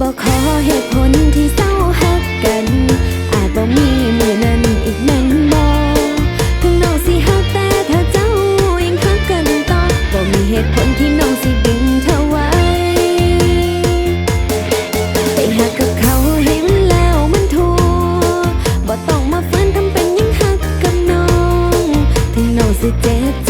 บ่ขอเหตุผลที่เศร้าหักกัน อาจบ่มีเมื่อนั้นอีกแม่นบ่ถึงน้องสิหักแต่ถ้าเจ้ายังหักกันต่อบ่มีเหตุผลที่น้องสิดึงเธอไว้ ไปหักกับเขาเห็นแล้วมันทัวบ่ต้องมาฝืนทำเป็นยังหักกับน้อง ถึงน้องสิเจ็บ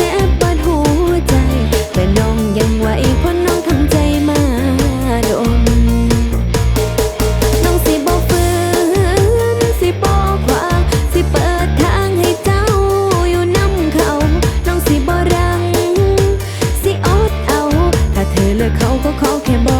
เธอเลือกเขาก็ขอแค่บอก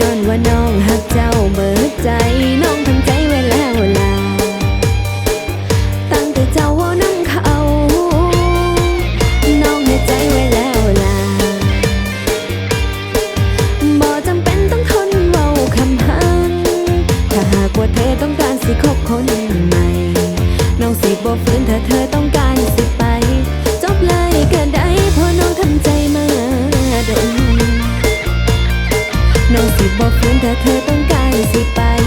ย้อนว่าน้องหักเจ้าเบิดใจน้องทำใจไว้แล้วล่ะตั้งแต่เจ้าว่าน้ำเขาน้องให้ใจไว้แล้วล่ะบ่จำเป็นต้องทนเว้าคำหันถ้าหากว่าเธอต้องการสิคบคนใหม่น้องสิบ่ฝืนถ้าเธอต้องการ นน้องสิบ่ฝืนถ้าเธอต้องการสิไป